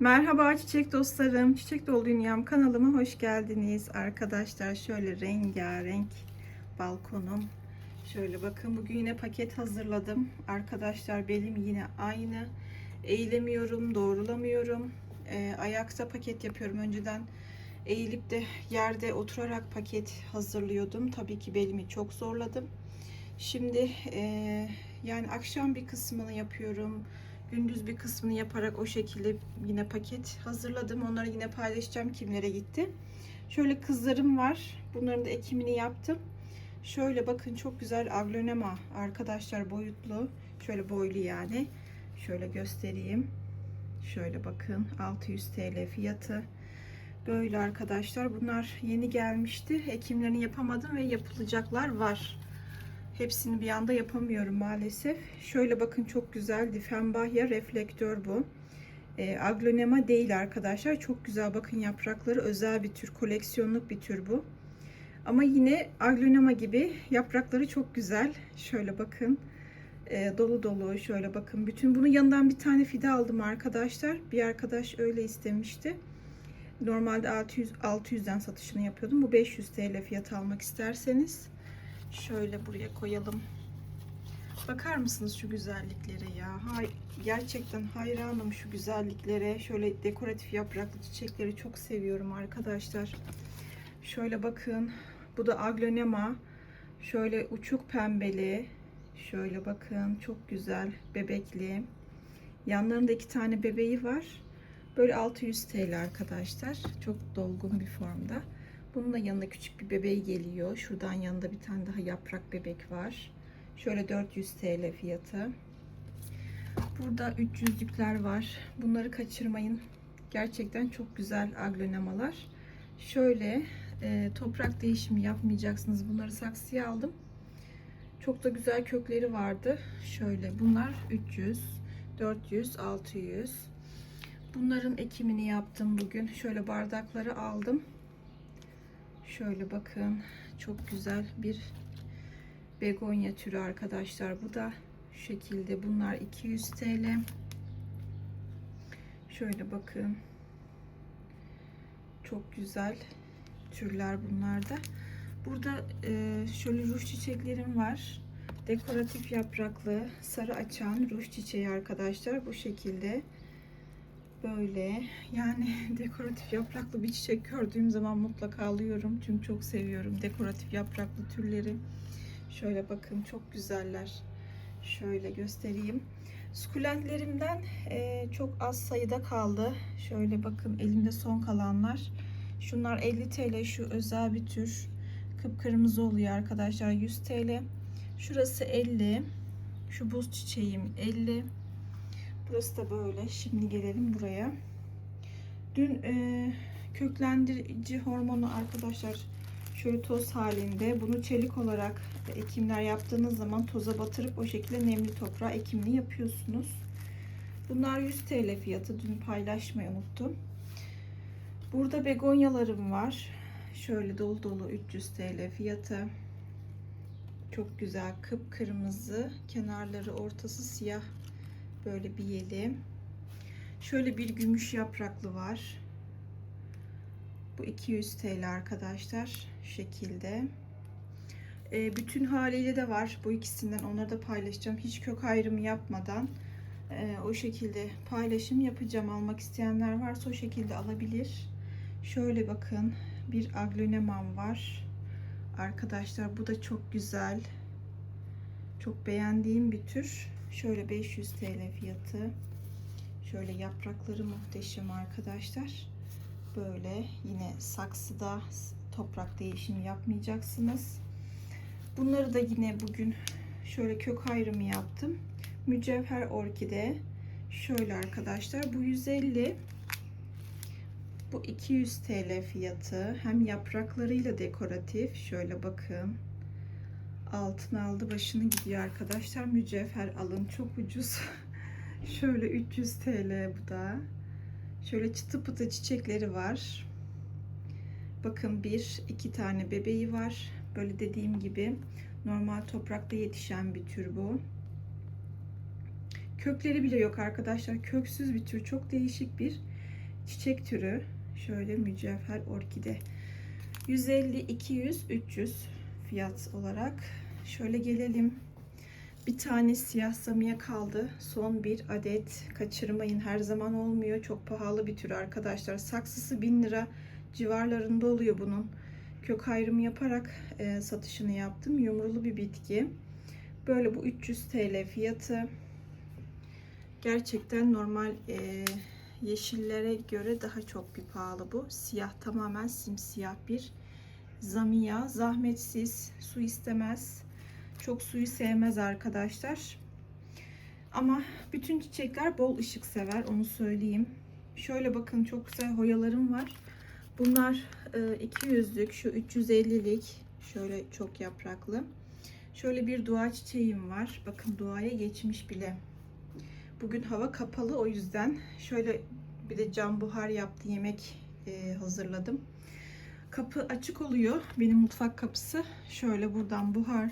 Merhaba çiçek dostlarım. Çiçek Dolu Dünyam kanalıma hoş geldiniz. Arkadaşlar şöyle rengarenk balkonum. Şöyle bakın bugün yine paket hazırladım. Arkadaşlar belim yine aynı. Eğilemiyorum, doğrulamıyorum. Ee, ayakta paket yapıyorum. Önceden eğilip de yerde oturarak paket hazırlıyordum. Tabii ki belimi çok zorladım. Şimdi e, yani akşam bir kısmını yapıyorum. Gündüz bir kısmını yaparak o şekilde yine paket hazırladım. Onları yine paylaşacağım kimlere gitti. Şöyle kızlarım var. Bunların da ekimini yaptım. Şöyle bakın çok güzel aglonema arkadaşlar boyutlu. Şöyle boylu yani. Şöyle göstereyim. Şöyle bakın 600 TL fiyatı. Böyle arkadaşlar. Bunlar yeni gelmişti. Ekimlerini yapamadım ve yapılacaklar var. Hepsini bir anda yapamıyorum maalesef. Şöyle bakın çok güzel Diffenbachia reflektör bu. E, aglonema değil arkadaşlar. Çok güzel bakın yaprakları özel bir tür. Koleksiyonluk bir tür bu. Ama yine aglonema gibi yaprakları çok güzel. Şöyle bakın. E, dolu dolu şöyle bakın. Bütün bunun yanından bir tane fide aldım arkadaşlar. Bir arkadaş öyle istemişti. Normalde 600 600'den satışını yapıyordum. Bu 500 TL fiyat almak isterseniz. Şöyle buraya koyalım. Bakar mısınız şu güzelliklere ya? Hay, gerçekten hayranım şu güzelliklere. Şöyle dekoratif yapraklı çiçekleri çok seviyorum arkadaşlar. Şöyle bakın. Bu da aglonema. Şöyle uçuk pembeli. Şöyle bakın. Çok güzel. Bebekli. Yanlarında iki tane bebeği var. Böyle 600 TL arkadaşlar. Çok dolgun bir formda. Bunun da yanında küçük bir bebeği geliyor. Şuradan yanında bir tane daha yaprak bebek var. Şöyle 400 TL fiyatı. Burada 300'lükler var. Bunları kaçırmayın. Gerçekten çok güzel aglonemalar. Şöyle e, toprak değişimi yapmayacaksınız. Bunları saksıya aldım. Çok da güzel kökleri vardı. Şöyle bunlar 300, 400, 600. Bunların ekimini yaptım bugün. Şöyle bardakları aldım. Şöyle bakın. Çok güzel bir begonya türü arkadaşlar. Bu da şu şekilde. Bunlar 200 TL. Şöyle bakın. Çok güzel türler bunlar da. Burada e, şöyle ruj çiçeklerim var. Dekoratif yapraklı sarı açan ruj çiçeği arkadaşlar. Bu şekilde böyle yani dekoratif yapraklı bir çiçek gördüğüm zaman mutlaka alıyorum. Çünkü çok seviyorum dekoratif yapraklı türleri. Şöyle bakın çok güzeller. Şöyle göstereyim. Sukulentlerimden e, çok az sayıda kaldı. Şöyle bakın elimde son kalanlar. Şunlar 50 TL şu özel bir tür. Kıpkırmızı oluyor arkadaşlar 100 TL. Şurası 50. Şu buz çiçeğim 50. Burası da böyle. Şimdi gelelim buraya. Dün e, köklendirici hormonu arkadaşlar şöyle toz halinde bunu çelik olarak ekimler yaptığınız zaman toza batırıp o şekilde nemli toprağa ekimini yapıyorsunuz. Bunlar 100 TL fiyatı. Dün paylaşmayı unuttum. Burada begonyalarım var. Şöyle dolu dolu 300 TL fiyatı. Çok güzel kıpkırmızı. Kenarları ortası siyah böyle bir yeli. Şöyle bir gümüş yapraklı var. Bu 200 TL arkadaşlar. Şu şekilde. E, bütün haliyle de var. Bu ikisinden onları da paylaşacağım. Hiç kök ayrımı yapmadan e, o şekilde paylaşım yapacağım. Almak isteyenler varsa o şekilde alabilir. Şöyle bakın. Bir aglonemam var. Arkadaşlar bu da çok güzel. Çok beğendiğim bir tür. Şöyle 500 TL fiyatı. Şöyle yaprakları muhteşem arkadaşlar. Böyle yine saksıda toprak değişimi yapmayacaksınız. Bunları da yine bugün şöyle kök ayrımı yaptım. Mücevher orkide. Şöyle arkadaşlar bu 150 bu 200 TL fiyatı. Hem yapraklarıyla dekoratif. Şöyle bakın. Altın aldı başını gidiyor arkadaşlar. Mücevher alın çok ucuz. Şöyle 300 TL bu da. Şöyle çıtı pıtı çiçekleri var. Bakın bir iki tane bebeği var. Böyle dediğim gibi normal toprakta yetişen bir tür bu. Kökleri bile yok arkadaşlar. Köksüz bir tür. Çok değişik bir çiçek türü. Şöyle mücevher orkide. 150, 200, 300 fiyat olarak. Şöyle gelelim. Bir tane siyah samiye kaldı. Son bir adet. Kaçırmayın. Her zaman olmuyor. Çok pahalı bir tür arkadaşlar. Saksısı 1000 lira civarlarında oluyor bunun. Kök ayrımı yaparak e, satışını yaptım. Yumrulu bir bitki. Böyle bu 300 TL fiyatı. Gerçekten normal e, yeşillere göre daha çok bir pahalı bu. Siyah tamamen simsiyah bir zamiya. Zahmetsiz, su istemez. Çok suyu sevmez arkadaşlar. Ama bütün çiçekler bol ışık sever onu söyleyeyim. Şöyle bakın çok güzel hoyalarım var. Bunlar e, 200'lük, şu 350'lik. Şöyle çok yapraklı. Şöyle bir dua çiçeğim var. Bakın duaya geçmiş bile. Bugün hava kapalı o yüzden şöyle bir de cam buhar yaptı yemek e, hazırladım. Kapı açık oluyor. Benim mutfak kapısı. Şöyle buradan buhar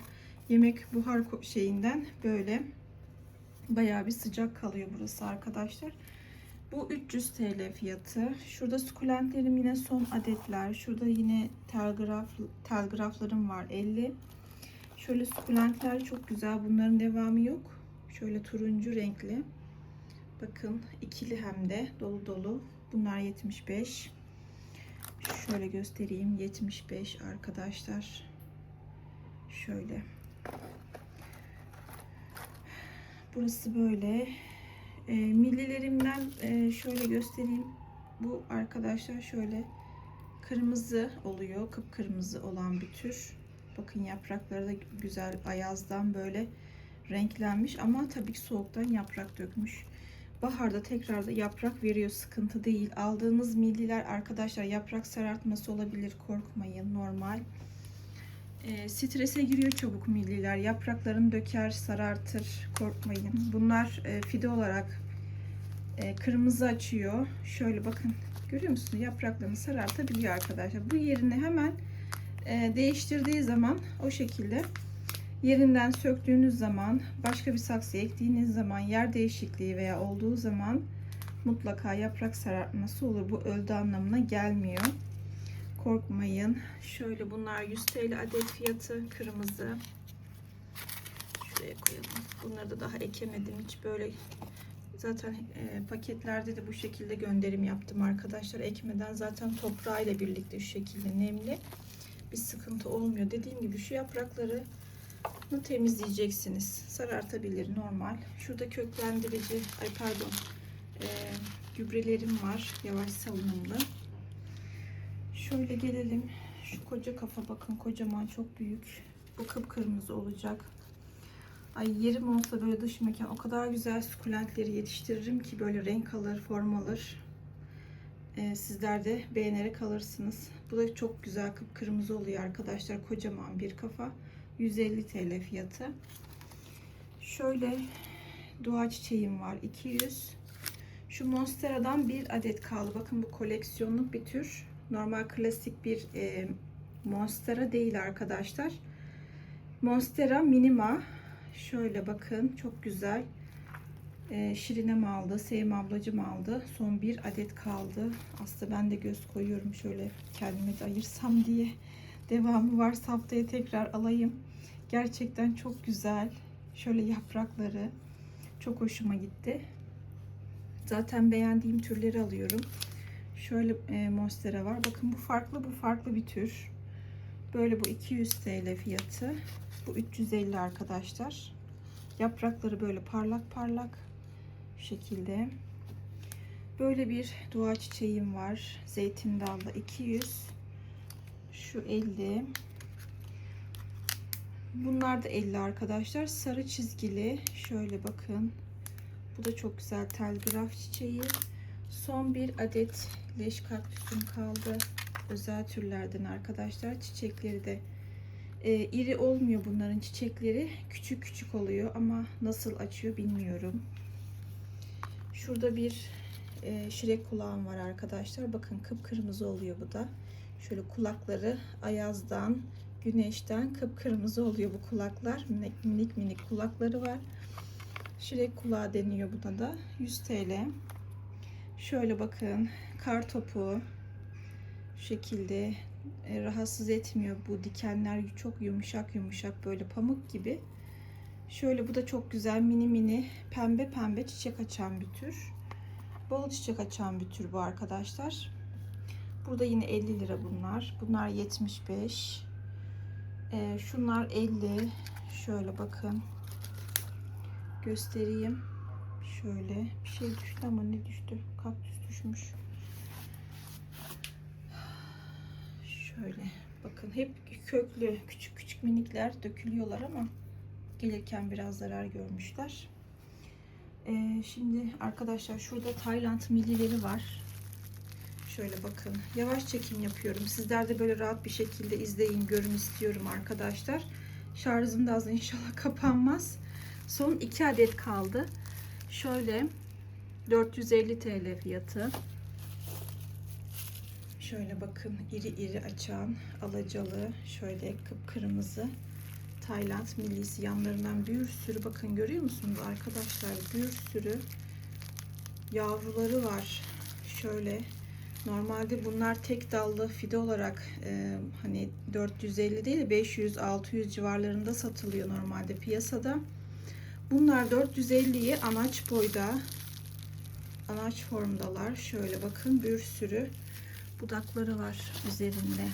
yemek buhar şeyinden böyle bayağı bir sıcak kalıyor burası arkadaşlar. Bu 300 TL fiyatı. Şurada sukulentlerim yine son adetler. Şurada yine telgraf telgraflarım var 50. Şöyle sukulentler çok güzel. Bunların devamı yok. Şöyle turuncu renkli. Bakın ikili hem de dolu dolu. Bunlar 75. Şöyle göstereyim. 75 arkadaşlar. Şöyle. Burası böyle. E, millilerimden e, şöyle göstereyim. Bu arkadaşlar şöyle kırmızı oluyor. Kıpkırmızı olan bir tür. Bakın yaprakları da güzel ayazdan böyle renklenmiş ama tabii ki soğuktan yaprak dökmüş. Baharda tekrar yaprak veriyor sıkıntı değil. Aldığınız milliler arkadaşlar yaprak sarartması olabilir korkmayın normal. E, strese giriyor çabuk milliler. Yapraklarını döker, sarartır. Korkmayın. Bunlar e, fide olarak e, kırmızı açıyor. Şöyle bakın. Görüyor musunuz? Yapraklarını sarartabiliyor arkadaşlar. Bu yerini hemen e, değiştirdiği zaman o şekilde yerinden söktüğünüz zaman başka bir saksı ektiğiniz zaman yer değişikliği veya olduğu zaman mutlaka yaprak sarartması olur. Bu öldü anlamına gelmiyor korkmayın. Şöyle bunlar 100 TL adet fiyatı kırmızı. Şuraya koyalım. Bunları da daha ekemedim. Hiç böyle zaten e, paketlerde de bu şekilde gönderim yaptım arkadaşlar. Ekmeden zaten toprağıyla birlikte şu şekilde nemli. Bir sıkıntı olmuyor. Dediğim gibi şu yaprakları temizleyeceksiniz. Sarartabilir normal. Şurada köklendirici, ay pardon, e, gübrelerim var. Yavaş salınımlı. Şöyle gelelim. Şu koca kafa bakın kocaman çok büyük. Bu kıpkırmızı olacak. Ay yerim olsa böyle dış mekan o kadar güzel sukulentleri yetiştiririm ki böyle renk alır, form alır. Ee, sizler de beğenerek alırsınız. Bu da çok güzel kıpkırmızı oluyor arkadaşlar. Kocaman bir kafa. 150 TL fiyatı. Şöyle dua çiçeğim var. 200. Şu Monstera'dan bir adet kaldı. Bakın bu koleksiyonluk bir tür normal klasik bir e, Monstera değil arkadaşlar. Monstera Minima. Şöyle bakın çok güzel. E, Şirinem aldı. Sevim ablacım aldı. Son bir adet kaldı. Aslında ben de göz koyuyorum şöyle kendime de ayırsam diye. Devamı varsa haftaya tekrar alayım. Gerçekten çok güzel. Şöyle yaprakları çok hoşuma gitti. Zaten beğendiğim türleri alıyorum. Şöyle e, monstera var. Bakın bu farklı bu farklı bir tür. Böyle bu 200 TL fiyatı. Bu 350 arkadaşlar. Yaprakları böyle parlak parlak şekilde. Böyle bir dua çiçeğim var. Zeytin dallı 200. Şu 50. Bunlar da 50 arkadaşlar. Sarı çizgili. Şöyle bakın. Bu da çok güzel telgraf çiçeği. Son bir adet leş kaktüsüm kaldı. Özel türlerden arkadaşlar. Çiçekleri de e, iri olmuyor bunların çiçekleri. Küçük küçük oluyor ama nasıl açıyor bilmiyorum. Şurada bir e, şirek kulağım var arkadaşlar. Bakın kıpkırmızı oluyor bu da. Şöyle kulakları ayazdan, güneşten kıpkırmızı oluyor bu kulaklar. Minik minik, minik kulakları var. Şirek kulağı deniyor buna da. 100 TL. Şöyle bakın kar topu şu şekilde e, rahatsız etmiyor. Bu dikenler çok yumuşak yumuşak böyle pamuk gibi. Şöyle bu da çok güzel mini mini pembe pembe çiçek açan bir tür. Bol çiçek açan bir tür bu arkadaşlar. Burada yine 50 lira bunlar. Bunlar 75. Ee, şunlar 50. Şöyle bakın. Göstereyim. Şöyle bir şey düştü ama ne düştü? Kaktüs düşmüş. Şöyle bakın hep köklü küçük küçük minikler dökülüyorlar ama gelirken biraz zarar görmüşler. Ee, şimdi arkadaşlar şurada Tayland millileri var. Şöyle bakın. Yavaş çekim yapıyorum. Sizler de böyle rahat bir şekilde izleyin, görün istiyorum arkadaşlar. Şarjım da az inşallah kapanmaz. Son 2 adet kaldı. Şöyle 450 TL fiyatı. Şöyle bakın iri iri açan alacalı şöyle kıpkırmızı Tayland millisi yanlarından bir sürü bakın görüyor musunuz arkadaşlar bir sürü yavruları var. Şöyle normalde bunlar tek dallı fide olarak e, hani 450 değil de 500-600 civarlarında satılıyor normalde piyasada. Bunlar 450'yi anaç boyda anaç formdalar. Şöyle bakın bir sürü budakları var üzerinde.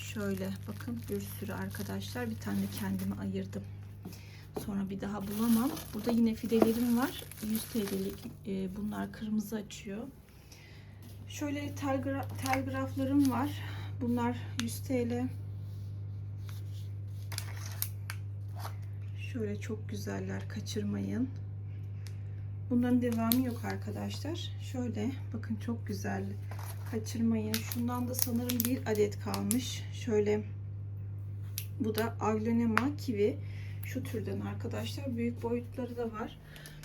Şöyle bakın bir sürü arkadaşlar. Bir tane kendime ayırdım. Sonra bir daha bulamam. Burada yine fidelerim var. 100 TL'lik e, bunlar kırmızı açıyor. Şöyle telgra telgraflarım var. Bunlar 100 TL. Şöyle çok güzeller. Kaçırmayın. Bunların devamı yok arkadaşlar. Şöyle bakın çok güzel. Kaçırmayın. Şundan da sanırım bir adet kalmış. Şöyle bu da aglonema kivi. Şu türden arkadaşlar. Büyük boyutları da var.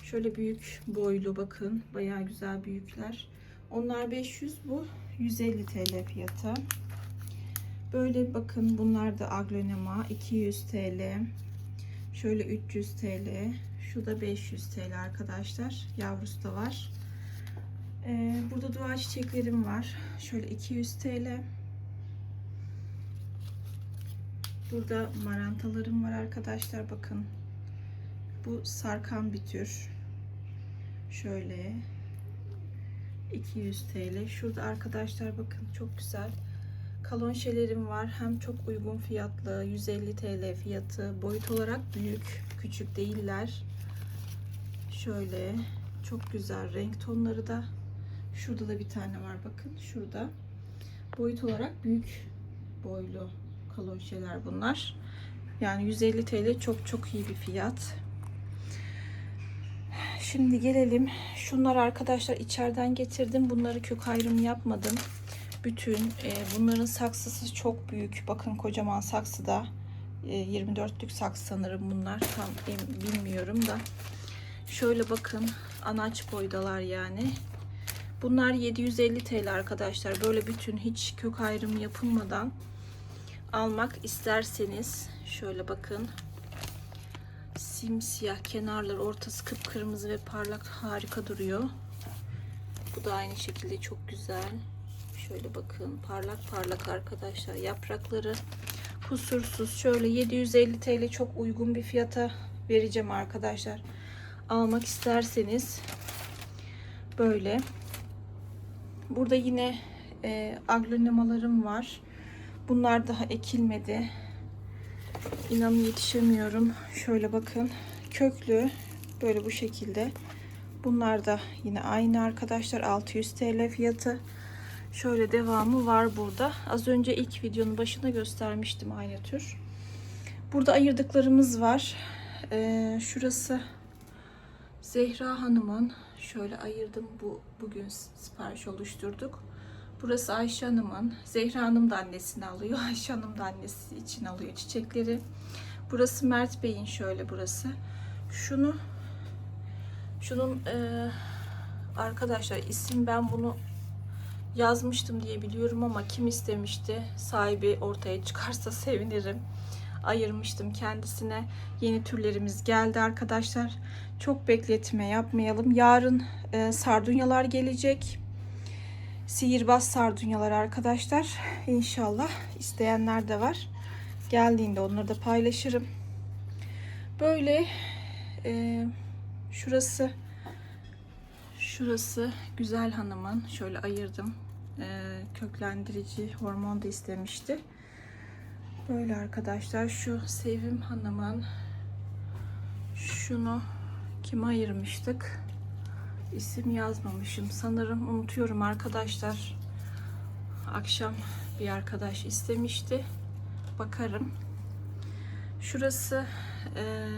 Şöyle büyük boylu bakın. Bayağı güzel büyükler. Onlar 500 bu 150 TL fiyatı. Böyle bakın bunlar da aglonema 200 TL. Şöyle 300 TL. Şu da 500 TL arkadaşlar. Yavrusu da var. Ee, burada dua çiçeklerim var. Şöyle 200 TL. Burada marantalarım var arkadaşlar. Bakın. Bu sarkan bir tür. Şöyle 200 TL. Şurada arkadaşlar bakın çok güzel kalonşelerim var. Hem çok uygun fiyatlı 150 TL fiyatı. Boyut olarak büyük, küçük değiller. Şöyle çok güzel renk tonları da. Şurada da bir tane var bakın. Şurada. Boyut olarak büyük boylu kalonşeler bunlar. Yani 150 TL çok çok iyi bir fiyat. Şimdi gelelim. Şunlar arkadaşlar içeriden getirdim. Bunları kök ayrımı yapmadım. Bütün e, bunların saksısı çok büyük. Bakın kocaman saksıda. E, 24'lük saksı sanırım bunlar. Tam bilmiyorum da. Şöyle bakın. Anaç boydalar yani. Bunlar 750 TL arkadaşlar. Böyle bütün hiç kök ayrımı yapılmadan almak isterseniz şöyle bakın simsiyah kenarlar ortası kıpkırmızı ve parlak harika duruyor. Bu da aynı şekilde çok güzel. Şöyle bakın parlak parlak arkadaşlar yaprakları kusursuz. Şöyle 750 TL çok uygun bir fiyata vereceğim arkadaşlar. Almak isterseniz böyle. Burada yine e, aglonemalarım var. Bunlar daha ekilmedi. İnanın yetişemiyorum. Şöyle bakın. Köklü. Böyle bu şekilde. Bunlar da yine aynı arkadaşlar. 600 TL fiyatı. Şöyle devamı var burada. Az önce ilk videonun başında göstermiştim aynı tür. Burada ayırdıklarımız var. Ee, şurası Zehra Hanım'ın. Şöyle ayırdım. Bu bugün sipariş oluşturduk. Burası Ayşe Hanım'ın. Zehra Hanım da annesini alıyor. Ayşe Hanım da annesi için alıyor çiçekleri. Burası Mert Bey'in şöyle burası. Şunu şunun e, arkadaşlar isim ben bunu yazmıştım diye biliyorum ama kim istemişti sahibi ortaya çıkarsa sevinirim. ayırmıştım kendisine. Yeni türlerimiz geldi arkadaşlar. Çok bekletme yapmayalım. Yarın e, sardunyalar gelecek. Sihirbaz sardunyalar arkadaşlar. İnşallah isteyenler de var. Geldiğinde onları da paylaşırım. Böyle e, şurası şurası güzel hanımın şöyle ayırdım. E, köklendirici hormon da istemişti. Böyle arkadaşlar şu Sevim hanımın şunu kime ayırmıştık? İsim yazmamışım. Sanırım unutuyorum arkadaşlar. Akşam bir arkadaş istemişti. Bakarım. Şurası eee,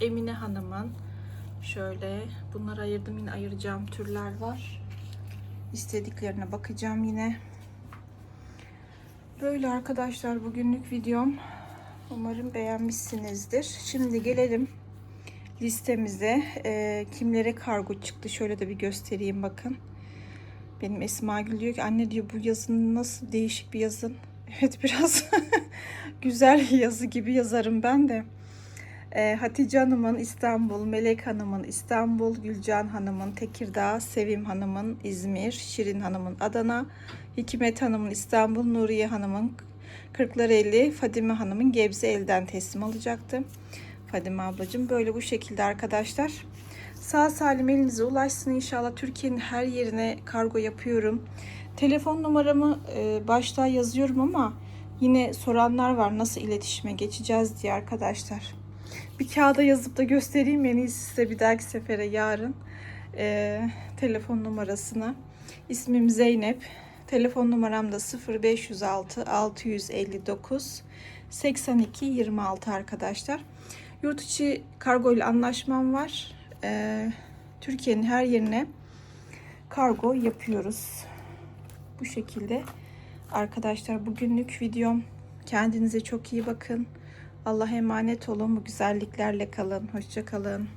Emine Hanım'ın. Şöyle bunları ayırdım. Yine ayıracağım türler var. İstediklerine bakacağım yine. Böyle arkadaşlar bugünlük videom. Umarım beğenmişsinizdir. Şimdi gelelim listemize. Eee, kimlere kargo çıktı? Şöyle de bir göstereyim bakın. Benim Esma Gül diyor ki anne diyor bu yazın nasıl değişik bir yazın. Evet biraz güzel yazı gibi yazarım ben de. Ee, Hatice Hanım'ın İstanbul, Melek Hanım'ın İstanbul, Gülcan Hanım'ın Tekirdağ, Sevim Hanım'ın İzmir, Şirin Hanım'ın Adana, Hikmet Hanım'ın İstanbul, Nuriye Hanım'ın Kırklareli, Fadime Hanım'ın Gebze elden teslim alacaktı. Fadime ablacığım böyle bu şekilde arkadaşlar. Sağ salim elinize ulaşsın inşallah. Türkiye'nin her yerine kargo yapıyorum. Telefon numaramı e, başta yazıyorum ama yine soranlar var nasıl iletişime geçeceğiz diye arkadaşlar. Bir kağıda yazıp da göstereyim en iyisi size bir dahaki sefere yarın e, telefon numarasını. İsmim Zeynep. Telefon numaram da 0506 659 82 26 arkadaşlar. Yurt içi kargo ile anlaşmam var. Ee, Türkiye'nin her yerine kargo yapıyoruz. Bu şekilde arkadaşlar bugünlük videom. Kendinize çok iyi bakın. Allah'a emanet olun. Bu güzelliklerle kalın. Hoşça kalın.